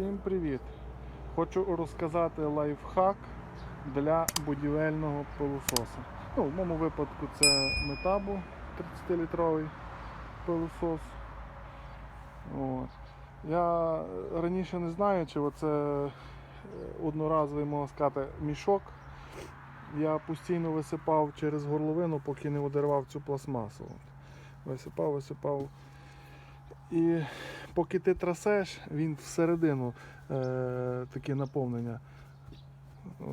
Всім привіт! Хочу розказати лайфхак для будівельного пилососа. Ну, в моєму випадку це метабу 30-літровий пилосос. От. Я раніше не знаю, чи оце е, одноразовий можна сказати, мішок. Я постійно висипав через горловину, поки не одервав цю пластмасу. Висипав, висипав. І поки ти трасеш, він всередину е, таке наповнення. е,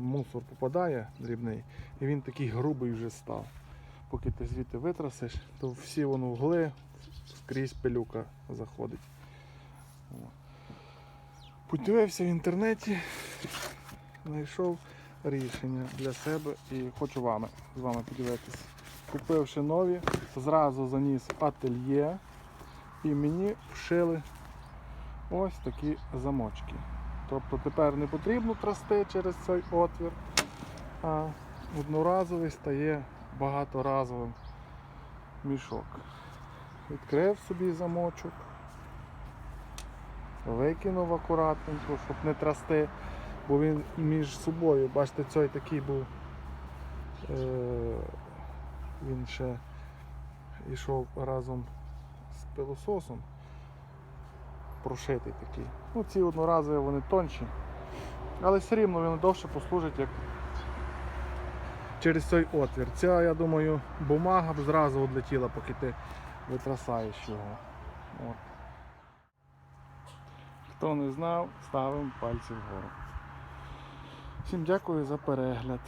Мусор попадає дрібний, і він такий грубий вже став. Поки ти звідти витрасиш, то всі воно вгли, скрізь пилюка заходить. Подивився в інтернеті, знайшов рішення для себе і хочу вами, з вами подивитися. Купивши нові, зразу заніс ательє і мені вшили ось такі замочки. Тобто тепер не потрібно трасти через цей отвір, а одноразовий стає багаторазовим мішок. Відкрив собі замочок, викинув акуратненько, щоб не трасти, бо він між собою, бачите, цей такий був, е- він ще йшов разом з пилососом. Прошитий такий. Ну, ці одноразові вони тонші. Але все рівно він довше послужить як через цей отвір. Ця, я думаю, бумага б зразу відлетіла, поки ти витрасаєш його. От. Хто не знав, ставимо пальці вгору. Всім дякую за перегляд.